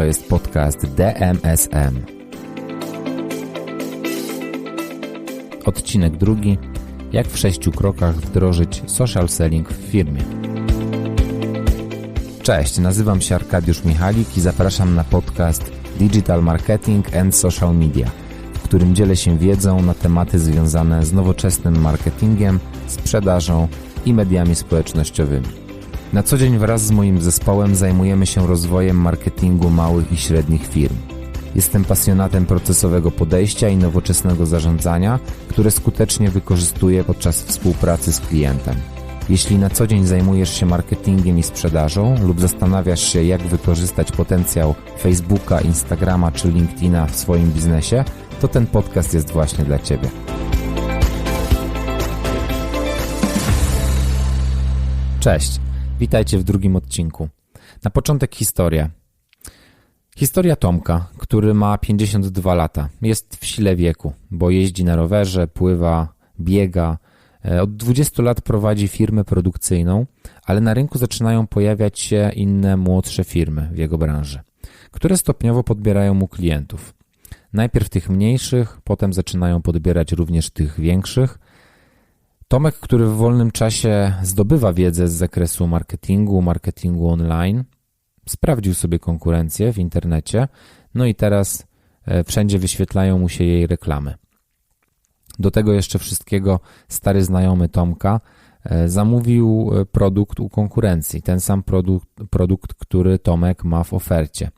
To jest podcast DMSM. Odcinek drugi. Jak w sześciu krokach wdrożyć social selling w firmie. Cześć, nazywam się Arkadiusz Michalik i zapraszam na podcast Digital Marketing and Social Media, w którym dzielę się wiedzą na tematy związane z nowoczesnym marketingiem, sprzedażą i mediami społecznościowymi. Na co dzień wraz z moim zespołem zajmujemy się rozwojem marketingu małych i średnich firm. Jestem pasjonatem procesowego podejścia i nowoczesnego zarządzania, które skutecznie wykorzystuję podczas współpracy z klientem. Jeśli na co dzień zajmujesz się marketingiem i sprzedażą lub zastanawiasz się, jak wykorzystać potencjał Facebooka, Instagrama czy LinkedIna w swoim biznesie, to ten podcast jest właśnie dla Ciebie. Cześć, witajcie w drugim odcinku. Na początek historia. Historia Tomka, który ma 52 lata. Jest w sile wieku, bo jeździ na rowerze, pływa, biega. E, od 20 lat prowadzi firmę produkcyjną, ale na rynku zaczynają pojawiać się inne młodsze firmy w jego branży, które stopniowo podbierają mu klientów. Najpierw tych mniejszych, potem zaczynają podbierać również tych większych. Tomek, który w wolnym czasie zdobywa wiedzę z zakresu marketingu, marketingu online, sprawdził sobie konkurencję w internecie, no i teraz e, wszędzie wyświetlają mu się jej reklamy. Do tego jeszcze wszystkiego stary znajomy Tomka e, zamówił e, produkt u konkurencji, ten sam produkt, produkt, który Tomek ma w ofercie.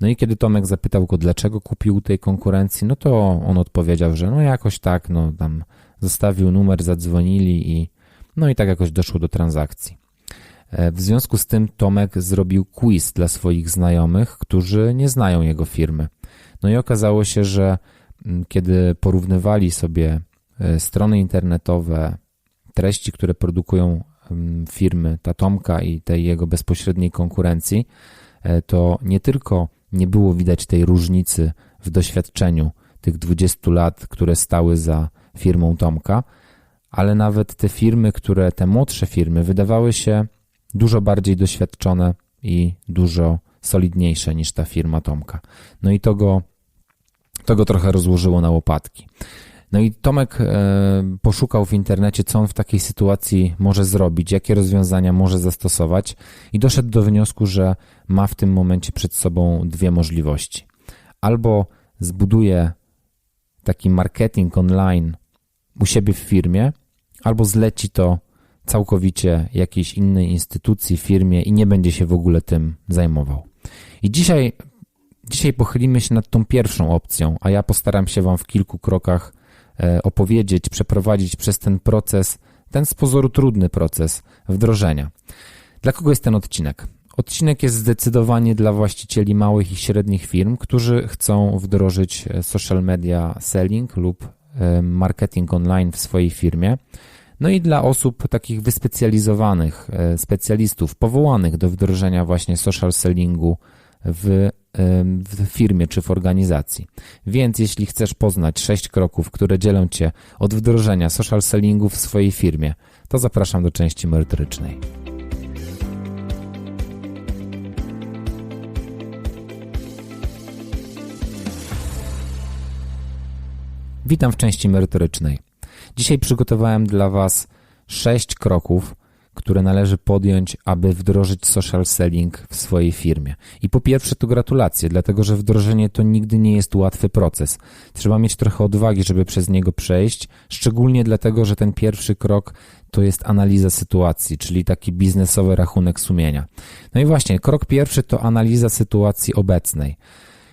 No i kiedy Tomek zapytał go, dlaczego kupił tej konkurencji, no to on odpowiedział, że no jakoś tak, no tam zostawił numer, zadzwonili i no i tak jakoś doszło do transakcji. E, w związku z tym Tomek zrobił quiz dla swoich znajomych, którzy nie znają jego firmy. No i okazało się, że mm, kiedy porównywali sobie e, strony internetowe, treści, które produkują mm, firmy ta Tomka i tej jego bezpośredniej konkurencji, e, to nie tylko nie było widać tej różnicy w doświadczeniu tych 20 lat, które stały za firmą Tomka, ale nawet te firmy, które, te młodsze firmy, wydawały się dużo bardziej doświadczone i dużo solidniejsze niż ta firma Tomka. No i to go, to go trochę rozłożyło na łopatki. No i Tomek e, poszukał w internecie, co on w takiej sytuacji może zrobić, jakie rozwiązania może zastosować, i doszedł do wniosku, że ma w tym momencie przed sobą dwie możliwości. Albo zbuduje taki marketing online u siebie w firmie, albo zleci to całkowicie jakiejś innej instytucji, firmie i nie będzie się w ogóle tym zajmował. I dzisiaj, dzisiaj pochylimy się nad tą pierwszą opcją, a ja postaram się Wam w kilku krokach e, opowiedzieć, przeprowadzić przez ten proces, ten z pozoru trudny proces wdrożenia. Dla kogo jest ten odcinek? Odcinek jest zdecydowanie dla właścicieli małych i średnich firm, którzy chcą wdrożyć e, social media selling lub e, marketing online w swojej firmie no i dla osób takich wyspecjalizowanych, e, specjalistów powołanych do wdrożenia właśnie social sellingu w, w firmie czy w organizacji. Więc jeśli chcesz poznać sześć kroków, które dzielą Cię od wdrożenia social sellingu w swojej firmie, to zapraszam do części merytorycznej. Witam w części merytorycznej. Dzisiaj przygotowałem dla Was sześć kroków, które należy podjąć, aby wdrożyć social selling w swojej firmie. I po pierwsze to gratulacje, dlatego że wdrożenie to nigdy nie jest łatwy proces. Trzeba mieć trochę odwagi, żeby przez niego przejść, szczególnie dlatego, że ten pierwszy krok to jest analiza sytuacji, czyli taki biznesowy rachunek sumienia. No i właśnie, krok pierwszy to analiza sytuacji obecnej.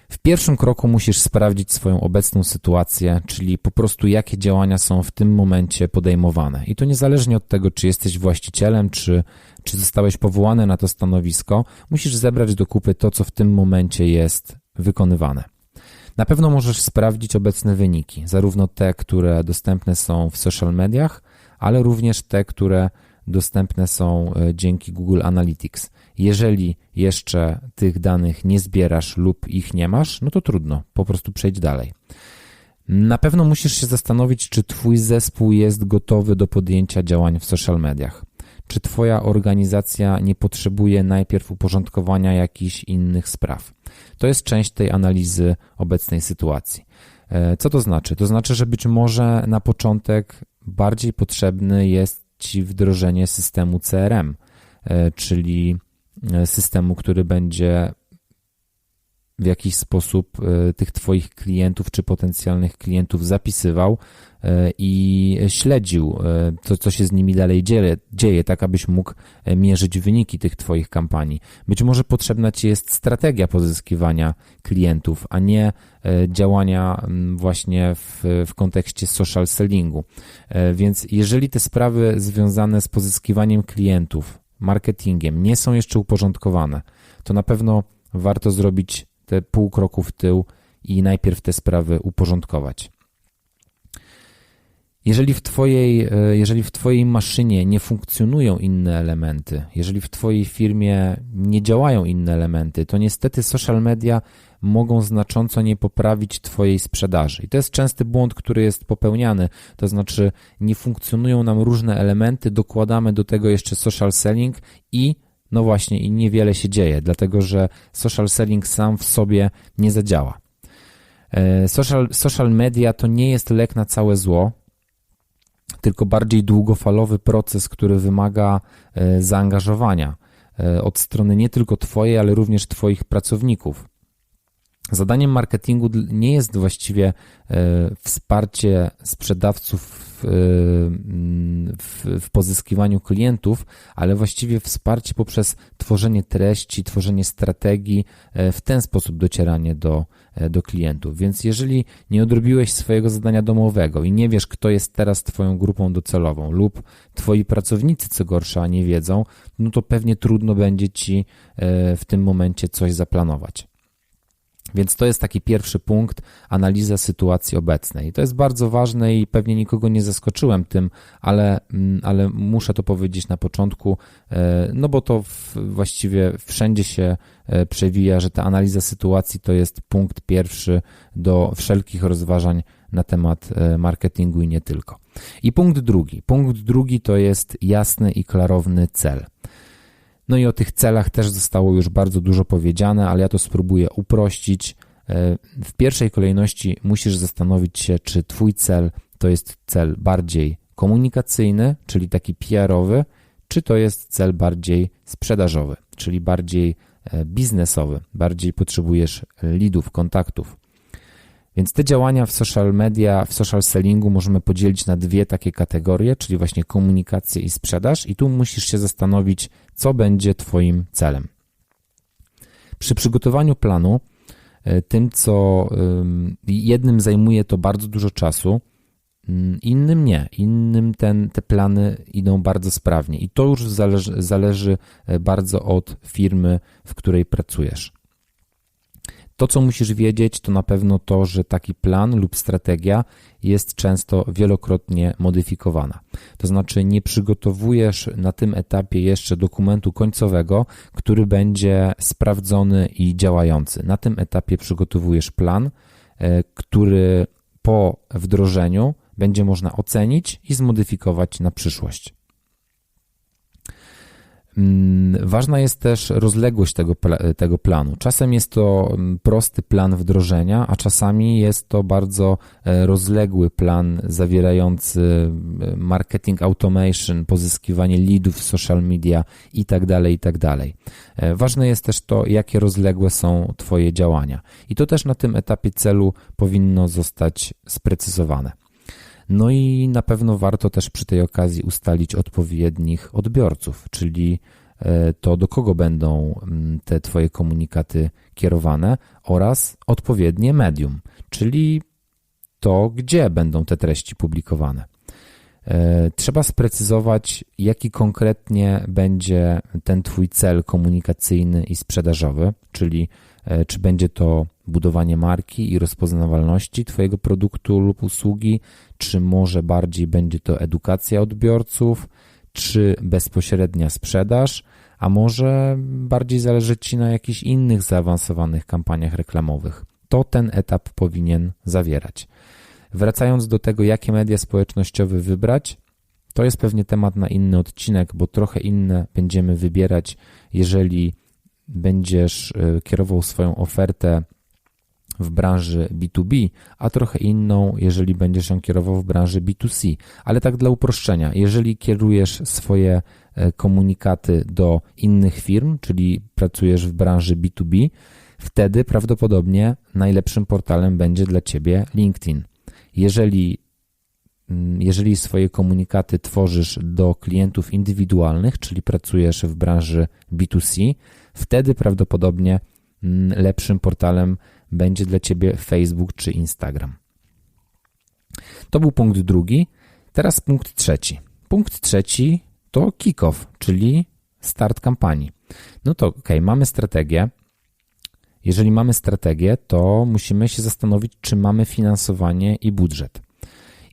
W pierwszym kroku musisz sprawdzić swoją obecną sytuację, czyli po prostu jakie działania są w tym momencie podejmowane. I to niezależnie od tego, czy jesteś właścicielem, czy, czy zostałeś powołany na to stanowisko, musisz zebrać do kupy to, co w tym momencie jest wykonywane. Na pewno możesz sprawdzić obecne wyniki, zarówno te, które dostępne są w social mediach, ale również te, które dostępne są e, dzięki Google Analytics. Jeżeli jeszcze tych danych nie zbierasz lub ich nie masz, no to trudno, po prostu przejdź dalej. Na pewno musisz się zastanowić, czy Twój zespół jest gotowy do podjęcia działań w social mediach. Czy Twoja organizacja nie potrzebuje najpierw uporządkowania jakichś innych spraw? To jest część tej analizy obecnej sytuacji. E, co to znaczy? To znaczy, że być może na początek bardziej potrzebny jest Ci wdrożenie systemu CRM, e, czyli systemu, który będzie w jakiś sposób tych Twoich klientów czy potencjalnych klientów zapisywał E, i śledził e, to, co się z nimi dalej dzieje, dzieje, tak abyś mógł e, mierzyć wyniki tych Twoich kampanii. Być może potrzebna Ci jest strategia pozyskiwania klientów, a nie działania właśnie w, w kontekście social sellingu. Więc jeżeli te sprawy związane z pozyskiwaniem klientów, marketingiem nie są jeszcze uporządkowane, to na pewno warto zrobić te pół kroku w tył i najpierw te sprawy uporządkować. Jeżeli w, twojej, e, jeżeli w Twojej maszynie nie funkcjonują inne elementy, jeżeli w Twojej firmie nie działają inne elementy, to niestety social media mogą znacząco nie poprawić Twojej sprzedaży. I to jest częsty błąd, który jest popełniany. To znaczy, nie funkcjonują nam różne elementy, dokładamy do tego jeszcze social selling i no właśnie, i niewiele się dzieje, dlatego że social selling sam w sobie nie zadziała. E, social, social media to nie jest lek na całe zło tylko bardziej długofalowy proces, który wymaga e, zaangażowania e, od strony nie tylko Twojej, ale również Twoich pracowników. Zadaniem marketingu nie jest właściwie e, wsparcie sprzedawców w, w, pozyskiwaniu klientów, ale właściwie wsparcie poprzez tworzenie treści, tworzenie strategii, w ten sposób docieranie do, do klientów. Więc jeżeli nie odrobiłeś swojego zadania domowego i nie wiesz, kto jest teraz Twoją grupą docelową, lub Twoi pracownicy, co gorsza, nie wiedzą, no to pewnie trudno będzie Ci w tym momencie coś zaplanować. Więc to jest taki pierwszy punkt, analiza sytuacji obecnej. To jest bardzo ważne i pewnie nikogo nie zaskoczyłem tym, ale, mm, ale muszę to powiedzieć na początku, e, no bo to właściwie wszędzie się e, przewija, że ta analiza sytuacji to jest punkt pierwszy do wszelkich rozważań na temat e, marketingu i nie tylko. I punkt drugi. Punkt drugi to jest jasny i klarowny cel. No i o tych celach też zostało już bardzo dużo powiedziane, ale ja to spróbuję uprościć. E, w pierwszej kolejności musisz zastanowić się, czy Twój cel to jest cel bardziej komunikacyjny, czyli taki PR-owy, czy to jest cel bardziej sprzedażowy, czyli bardziej e, biznesowy, bardziej potrzebujesz leadów, kontaktów. Więc te działania w social media, w social sellingu możemy podzielić na dwie takie kategorie, czyli właśnie komunikację i sprzedaż, i tu musisz się zastanowić, co będzie Twoim celem. Przy przygotowaniu planu, e, tym co jednym zajmuje to bardzo dużo czasu, mm, innym nie. Innym ten, te plany idą bardzo sprawnie i to już zależy, zależy e, bardzo od firmy, w której pracujesz. To, co musisz wiedzieć, to na pewno to, że taki plan lub strategia jest często wielokrotnie modyfikowana. To znaczy, nie przygotowujesz na tym etapie jeszcze dokumentu końcowego, który będzie sprawdzony i działający. Na tym etapie przygotowujesz plan, e, który po wdrożeniu będzie można ocenić i zmodyfikować na przyszłość. Mm, ważna jest też rozległość tego, tego planu. Czasem jest to mm, prosty plan wdrożenia, a czasami jest to bardzo e, rozległy plan zawierający e, marketing automation, pozyskiwanie leadów w social media itd. Tak itd. Tak e, ważne jest też to, jakie rozległe są Twoje działania. I to też na tym etapie celu powinno zostać sprecyzowane. No i na pewno warto też przy tej okazji ustalić odpowiednich odbiorców, czyli e, to do kogo będą mm, te Twoje komunikaty kierowane oraz odpowiednie medium, czyli to, gdzie będą te treści publikowane. E, trzeba sprecyzować, jaki konkretnie będzie ten Twój cel komunikacyjny i sprzedażowy, czyli e, czy będzie to budowanie marki i rozpoznawalności Twojego produktu lub usługi, czy może bardziej będzie to edukacja odbiorców, czy bezpośrednia sprzedaż, a może bardziej zależy Ci na jakichś innych zaawansowanych kampaniach reklamowych. To ten etap powinien zawierać. Wracając do tego, jakie media społecznościowe wybrać, to jest pewnie temat na inny odcinek, bo trochę inne będziemy wybierać, jeżeli będziesz kierował swoją ofertę w branży B2B, a trochę inną, jeżeli będziesz ją kierował w branży B2C. Ale tak dla uproszczenia, jeżeli kierujesz swoje e, komunikaty do innych firm, czyli pracujesz w branży B2B, wtedy prawdopodobnie najlepszym portalem będzie dla ciebie LinkedIn. Jeżeli mm, jeżeli swoje komunikaty tworzysz do klientów indywidualnych, czyli pracujesz w branży B2C, wtedy prawdopodobnie mm, lepszym portalem będzie dla Ciebie Facebook czy Instagram. To był punkt drugi. Teraz punkt trzeci. Punkt trzeci to kick-off, czyli start kampanii. No to ok, mamy strategię. Jeżeli mamy strategię, to musimy się zastanowić, czy mamy finansowanie i budżet.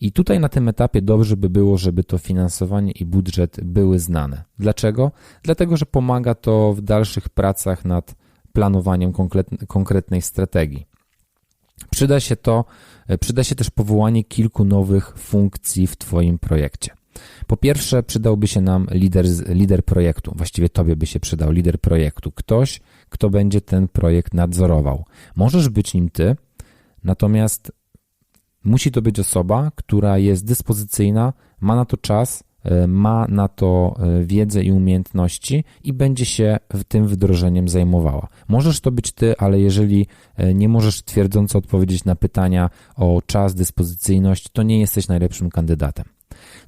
I tutaj na tym etapie dobrze by było, żeby to finansowanie i budżet były znane. Dlaczego? Dlatego, że pomaga to w dalszych pracach nad planowaniem konkretnej strategii. Przyda się to, e, przyda się też powołanie kilku nowych funkcji w Twoim projekcie. Po pierwsze, przydałby się nam lider, lider projektu. Właściwie Tobie by się przydał lider projektu. Ktoś, kto będzie ten projekt nadzorował. Możesz być nim Ty, natomiast musi to być osoba, która jest dyspozycyjna, ma na to czas ma na to e, wiedzę i umiejętności i będzie się tym wdrożeniem zajmowała. Możesz to być ty, ale jeżeli e, nie możesz twierdząco odpowiedzieć na pytania o czas, dyspozycyjność, to nie jesteś najlepszym kandydatem.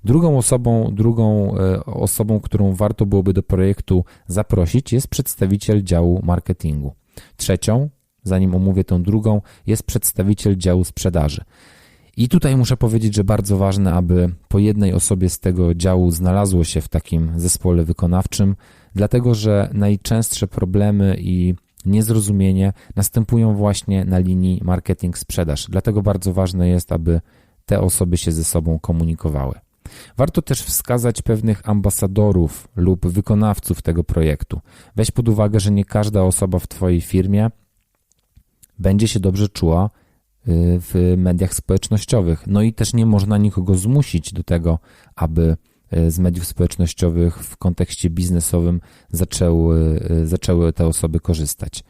Drugą osobą, drugą osobą, którą warto byłoby do projektu zaprosić, jest przedstawiciel działu marketingu. Trzecią, zanim omówię tą drugą, jest przedstawiciel działu sprzedaży. I tutaj muszę powiedzieć, że bardzo ważne, aby po jednej osobie z tego działu znalazło się w takim zespole wykonawczym, dlatego że najczęstsze problemy i niezrozumienie następują właśnie na linii marketing-sprzedaż. Dlatego bardzo ważne jest, aby te osoby się ze sobą komunikowały. Warto też wskazać pewnych ambasadorów lub wykonawców tego projektu. Weź pod uwagę, że nie każda osoba w Twojej firmie będzie się dobrze czuła w mediach społecznościowych. No i też nie można nikogo zmusić do tego, aby y, z mediów społecznościowych w kontekście biznesowym zaczęły, y, zaczęły te osoby korzystać.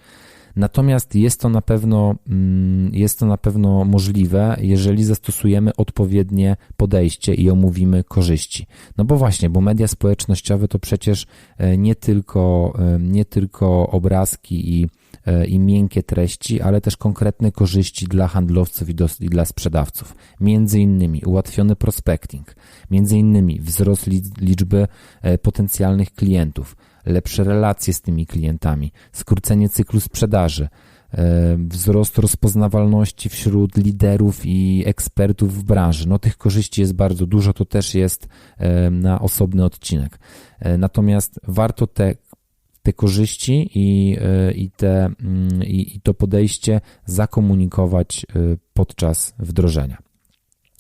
Natomiast jest to na pewno, mm, jest to na pewno możliwe, jeżeli zastosujemy odpowiednie podejście i omówimy korzyści. No bo właśnie, bo media społecznościowe to przecież nie tylko, nie tylko obrazki i i miękkie treści, ale też konkretne korzyści dla handlowców i, do, i dla sprzedawców. Między innymi ułatwiony prospecting, między innymi wzrost liczby e, potencjalnych klientów, lepsze relacje z tymi klientami, skrócenie cyklu sprzedaży, e, wzrost rozpoznawalności wśród liderów i ekspertów w branży. No tych korzyści jest bardzo dużo, to też jest na osobny odcinek. Natomiast warto te te korzyści i, e, i, te, mm, i, i to podejście zakomunikować e, podczas wdrożenia.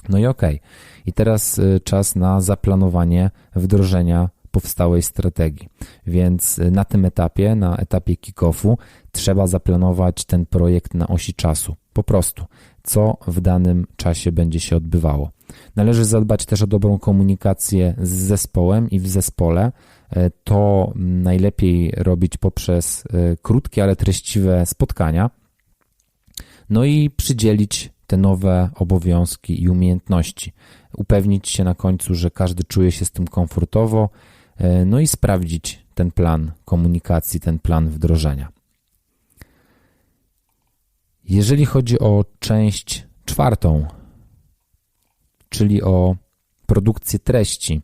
No i okej. Okay. I teraz e, czas na zaplanowanie wdrożenia powstałej strategii. Więc na tym etapie, na etapie kick-offu, trzeba zaplanować ten projekt na osi czasu. Po prostu, co w danym czasie będzie się odbywało. Należy zadbać też o dobrą komunikację z zespołem i w zespole, E, to najlepiej robić poprzez e, krótkie, ale treściwe spotkania. No i przydzielić te nowe obowiązki i umiejętności. Upewnić się na końcu, że każdy czuje się z tym komfortowo, e, no i sprawdzić ten plan komunikacji, ten plan wdrożenia. Jeżeli chodzi o część czwartą, czyli o produkcję treści,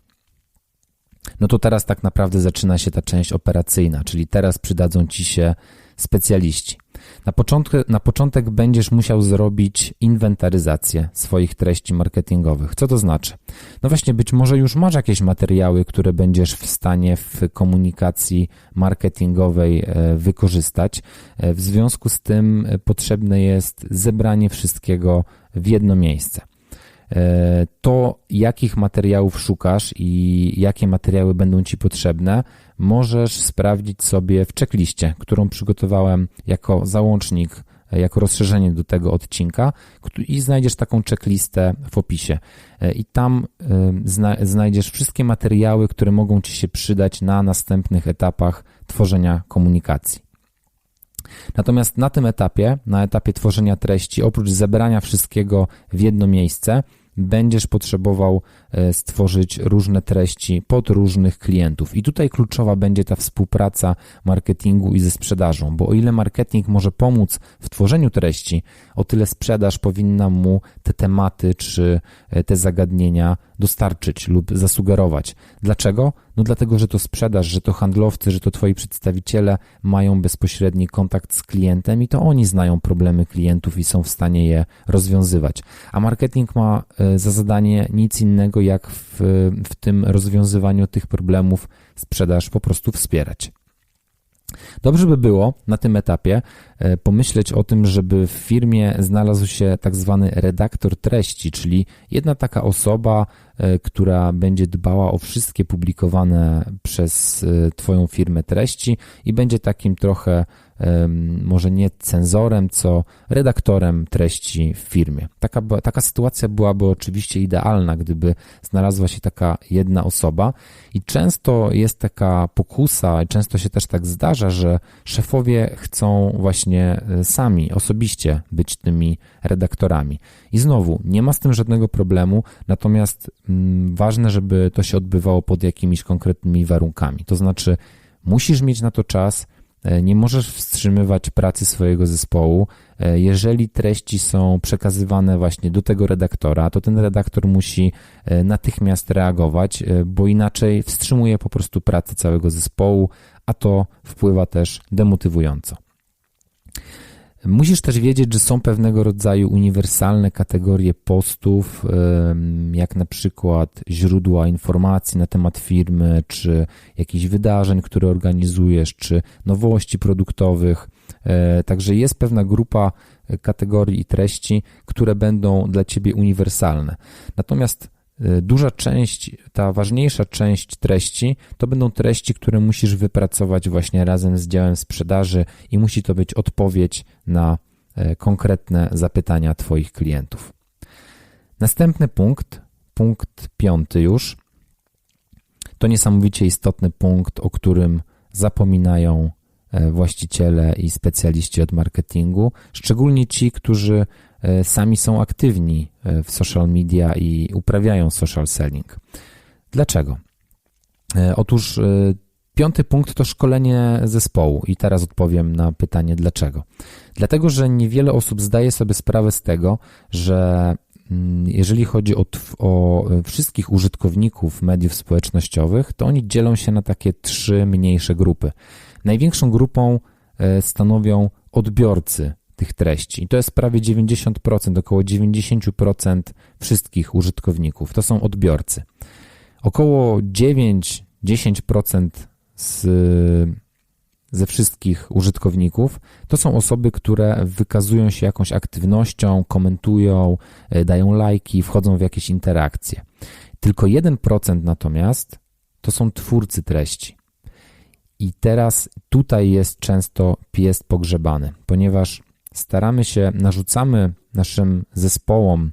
no to teraz tak naprawdę zaczyna się ta część operacyjna, czyli teraz przydadzą ci się specjaliści. Na, początku, na początek będziesz musiał zrobić inwentaryzację swoich treści marketingowych. Co to znaczy? No właśnie, być może już masz jakieś materiały, które będziesz w stanie w komunikacji marketingowej e, wykorzystać. E, w związku z tym e, potrzebne jest zebranie wszystkiego w jedno miejsce. To jakich materiałów szukasz i jakie materiały będą Ci potrzebne, możesz sprawdzić sobie w checkliście, którą przygotowałem jako załącznik, e, jako rozszerzenie do tego odcinka i znajdziesz taką checklistę w opisie. E, I tam znajdziesz wszystkie materiały, które mogą Ci się przydać na następnych etapach tworzenia komunikacji. Natomiast na tym etapie, na etapie tworzenia treści, oprócz zebrania wszystkiego w jedno miejsce, będziesz potrzebował e, stworzyć różne treści pod różnych klientów. I tutaj kluczowa będzie ta współpraca marketingu i ze sprzedażą, bo o ile marketing może pomóc w tworzeniu treści, o tyle sprzedaż powinna mu te tematy czy e, te zagadnienia dostarczyć lub zasugerować. Dlaczego? No dlatego, że to sprzedaż, że to handlowcy, że to twoi przedstawiciele mają bezpośredni kontakt z klientem i to oni znają problemy klientów i są w stanie je rozwiązywać. A marketing ma e, za zadanie nic innego jak w, w tym rozwiązywaniu tych problemów sprzedaż po prostu wspierać. Dobrze by było na tym etapie e, pomyśleć o tym, żeby w firmie znalazł się tak zwany redaktor treści, czyli jedna taka osoba, e, która będzie dbała o wszystkie publikowane przez e, Twoją firmę treści i będzie takim trochę może nie cenzorem, co redaktorem treści w firmie. Taka, taka sytuacja byłaby oczywiście idealna, gdyby znalazła się taka jedna osoba i często jest taka pokusa, często się też tak zdarza, że szefowie chcą właśnie e, sami, osobiście być tymi redaktorami. I znowu, nie ma z tym żadnego problemu, natomiast mm, ważne, żeby to się odbywało pod jakimiś konkretnymi warunkami. To znaczy, musisz mieć na to czas, nie możesz wstrzymywać pracy swojego zespołu. E, jeżeli treści są przekazywane właśnie do tego redaktora, to ten redaktor musi e, natychmiast reagować, bo inaczej wstrzymuje po prostu pracę całego zespołu, a to wpływa też demotywująco. Musisz też wiedzieć, że są pewnego rodzaju uniwersalne kategorie postów, jak na przykład źródła informacji na temat firmy, czy jakichś wydarzeń, które organizujesz, czy nowości produktowych. E, także jest pewna grupa kategorii i treści, które będą dla ciebie uniwersalne. Natomiast duża część, ta ważniejsza część treści, to będą treści, które musisz wypracować właśnie razem z działem sprzedaży i musi to być odpowiedź na e, konkretne zapytania Twoich klientów. Następny punkt, punkt piąty już, to niesamowicie istotny punkt, o którym zapominają e, właściciele i specjaliści od marketingu, szczególnie ci, którzy sami są aktywni e, w social media i uprawiają social selling. Dlaczego? E, otóż piąty punkt to szkolenie zespołu i teraz odpowiem na pytanie dlaczego. Dlatego, że niewiele osób zdaje sobie sprawę z tego, że mm, jeżeli chodzi o, o, wszystkich użytkowników mediów społecznościowych, to oni dzielą się na takie trzy mniejsze grupy. Największą grupą stanowią odbiorcy tych treści. I to jest prawie 90%, około 90% wszystkich użytkowników. To są odbiorcy. Około 9-10% z, ze wszystkich użytkowników to są osoby, które wykazują się jakąś aktywnością, komentują, e, dają lajki, wchodzą w jakieś interakcje. Tylko 1% natomiast to są twórcy treści. I teraz tutaj jest często pies pogrzebany, ponieważ staramy się, narzucamy naszym zespołom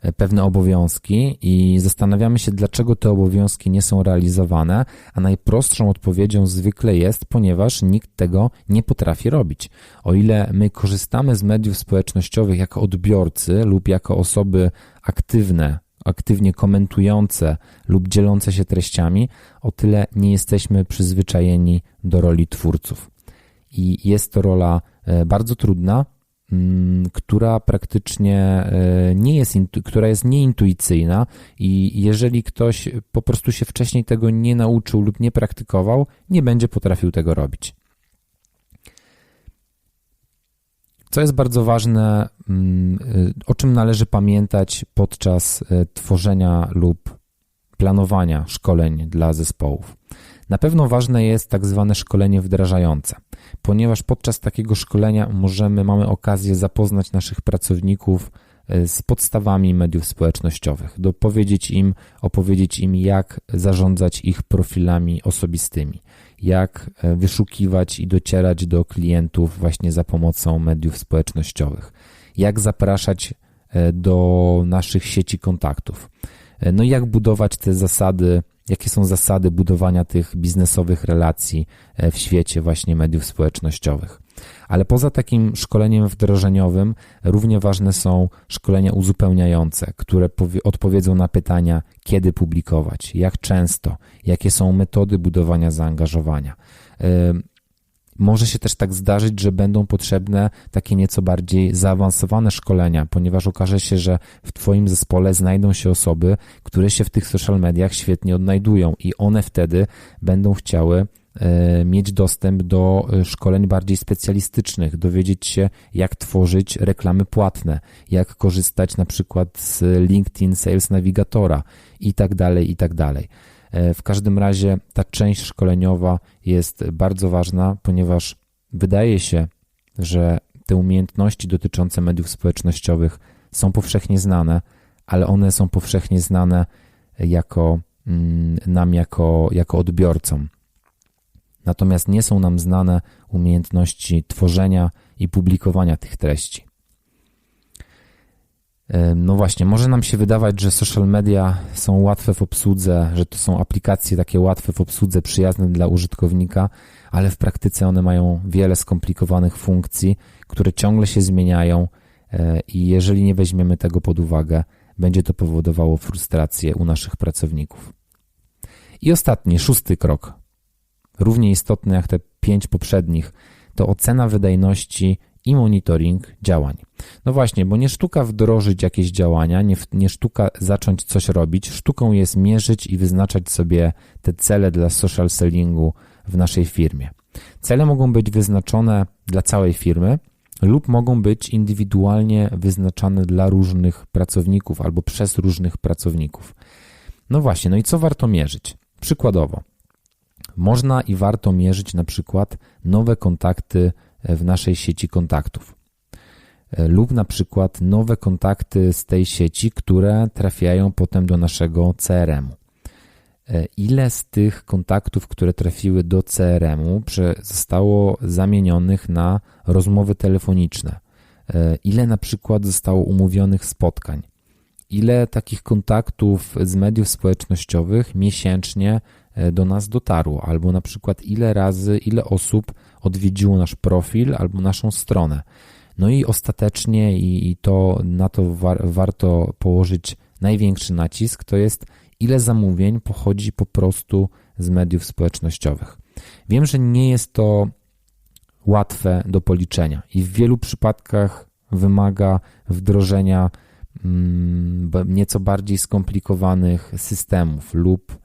e, pewne obowiązki i zastanawiamy się, dlaczego te obowiązki nie są realizowane, a najprostszą odpowiedzią zwykle jest, ponieważ nikt tego nie potrafi robić. O ile my korzystamy z mediów społecznościowych jako odbiorcy lub jako osoby aktywne, aktywnie komentujące lub dzielące się treściami, o tyle nie jesteśmy przyzwyczajeni do roli twórców. I jest to rola bardzo trudna, mm, która praktycznie e, nie jest, która jest nieintuicyjna i jeżeli ktoś po prostu się wcześniej tego nie nauczył lub nie praktykował, nie będzie potrafił tego robić. Co jest bardzo ważne, mm, e, o czym należy pamiętać podczas tworzenia lub planowania szkoleń dla zespołów. Na pewno ważne jest tak zwane szkolenie wdrażające, ponieważ podczas takiego szkolenia możemy, mamy okazję zapoznać naszych pracowników e, z podstawami mediów społecznościowych, dopowiedzieć im, opowiedzieć im, jak zarządzać ich profilami osobistymi, jak e, wyszukiwać i docierać do klientów właśnie za pomocą mediów społecznościowych, jak zapraszać e, do naszych sieci kontaktów. No i jak budować te zasady jakie są zasady budowania tych biznesowych relacji e, w świecie właśnie mediów społecznościowych. Ale poza takim szkoleniem wdrożeniowym, równie ważne są szkolenia uzupełniające, które odpowiedzą na pytania, kiedy publikować, jak często, jakie są metody budowania zaangażowania. Może się też tak zdarzyć, że będą potrzebne takie nieco bardziej zaawansowane szkolenia, ponieważ okaże się, że w Twoim zespole znajdą się osoby, które się w tych social mediach świetnie odnajdują i one wtedy będą chciały e, mieć dostęp do e, szkoleń bardziej specjalistycznych, dowiedzieć się, jak tworzyć reklamy płatne, jak korzystać na przykład z LinkedIn Sales Navigatora i tak dalej, i tak dalej. E, w każdym razie ta część szkoleniowa jest bardzo ważna, ponieważ wydaje się, że te umiejętności dotyczące mediów społecznościowych są powszechnie znane, ale one są powszechnie znane jako mm, nam jako, jako odbiorcom. Natomiast nie są nam znane umiejętności tworzenia i publikowania tych treści. No właśnie, może nam się wydawać, że social media są łatwe w obsłudze, że to są aplikacje takie łatwe w obsłudze, przyjazne dla użytkownika, ale w praktyce one mają wiele skomplikowanych funkcji, które ciągle się zmieniają e, i jeżeli nie weźmiemy tego pod uwagę, będzie to powodowało frustrację u naszych pracowników. I ostatni, szósty krok, równie istotny jak te pięć poprzednich, to ocena wydajności i monitoring działań. No właśnie, bo nie sztuka wdrożyć jakieś działania, nie, nie sztuka zacząć coś robić, sztuką jest mierzyć i wyznaczać sobie te cele dla social sellingu w naszej firmie. Cele mogą być wyznaczone dla całej firmy lub mogą być indywidualnie wyznaczane dla różnych pracowników albo przez różnych pracowników. No właśnie, no i co warto mierzyć? Przykładowo, można i warto mierzyć na przykład nowe kontakty w naszej sieci kontaktów. E, lub na przykład nowe kontakty z tej sieci, które trafiają potem do naszego CRM-u. E, ile z tych kontaktów, które trafiły do CRM-u, zostało zamienionych na rozmowy telefoniczne? E, ile na przykład zostało umówionych spotkań? Ile takich kontaktów z mediów społecznościowych miesięcznie do nas dotarło? Albo na przykład ile razy, ile osób odwiedziło nasz profil albo naszą stronę. No i ostatecznie, i, i to na to war, warto położyć największy nacisk, to jest ile zamówień pochodzi po prostu z mediów społecznościowych. Wiem, że nie jest to łatwe do policzenia i w wielu przypadkach wymaga wdrożenia mm, nieco bardziej skomplikowanych systemów lub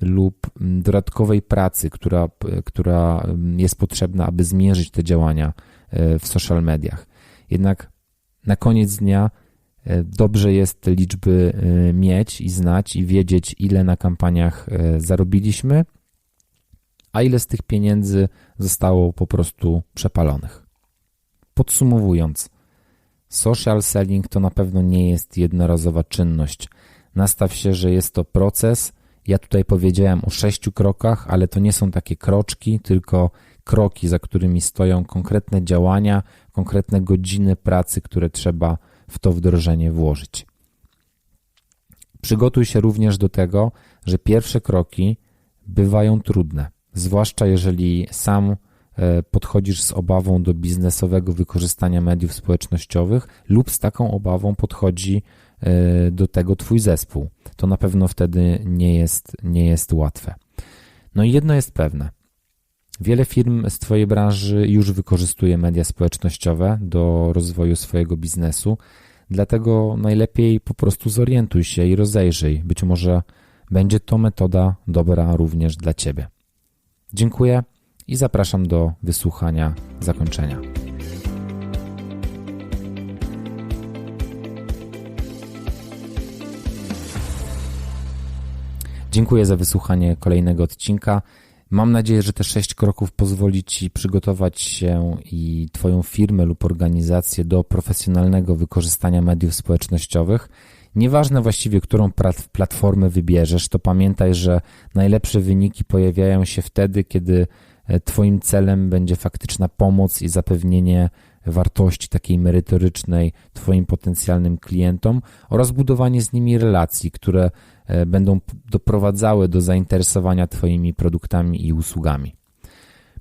lub dodatkowej pracy, która, która jest potrzebna, aby zmierzyć te działania e, w social mediach. Jednak na koniec dnia e, dobrze jest te liczby e, mieć i znać i wiedzieć, ile na kampaniach zarobiliśmy, a ile z tych pieniędzy zostało po prostu przepalonych. Podsumowując, social selling to na pewno nie jest jednorazowa czynność. Nastaw się, że jest to proces, ja tutaj powiedziałem o sześciu krokach, ale to nie są takie kroczki, tylko kroki, za którymi stoją konkretne działania, konkretne godziny pracy, które trzeba w to wdrożenie włożyć. Przygotuj się również do tego, że pierwsze kroki bywają trudne, zwłaszcza jeżeli sam e, podchodzisz z obawą do biznesowego wykorzystania mediów społecznościowych lub z taką obawą podchodzi do tego Twój zespół. To na pewno wtedy nie jest, nie jest łatwe. No i jedno jest pewne. Wiele firm z Twojej branży już wykorzystuje media społecznościowe do rozwoju swojego biznesu, dlatego najlepiej po prostu zorientuj się i rozejrzyj. Być może będzie to metoda dobra również dla Ciebie. Dziękuję i zapraszam do wysłuchania zakończenia. Dziękuję za wysłuchanie kolejnego odcinka. Mam nadzieję, że te sześć kroków pozwoli Ci przygotować się i Twoją firmę lub organizację do profesjonalnego wykorzystania mediów społecznościowych. Nieważne właściwie, którą platformę wybierzesz, to pamiętaj, że najlepsze wyniki pojawiają się wtedy, kiedy e, Twoim celem będzie faktyczna pomoc i zapewnienie wartości takiej merytorycznej Twoim potencjalnym klientom oraz budowanie z nimi relacji, które e, będą doprowadzały do zainteresowania Twoimi produktami i usługami.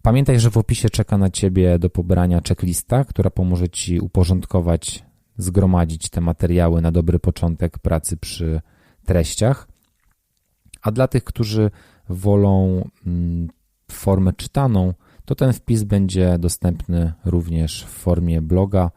Pamiętaj, że w opisie czeka na Ciebie do pobrania checklista, która pomoże Ci uporządkować, zgromadzić te materiały na dobry początek pracy przy treściach. A dla tych, którzy wolą mm, formę czytaną, to ten wpis będzie dostępny również w formie bloga.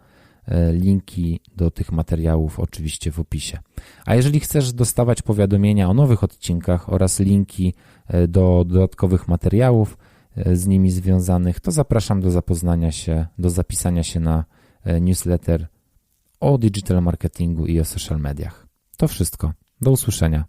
E, linki do tych materiałów oczywiście w opisie. A jeżeli chcesz dostawać powiadomienia o nowych odcinkach oraz linki e, do dodatkowych materiałów e, z nimi związanych, to zapraszam do zapoznania się, do zapisania się na newsletter o digital marketingu i o social mediach. To wszystko. Do usłyszenia.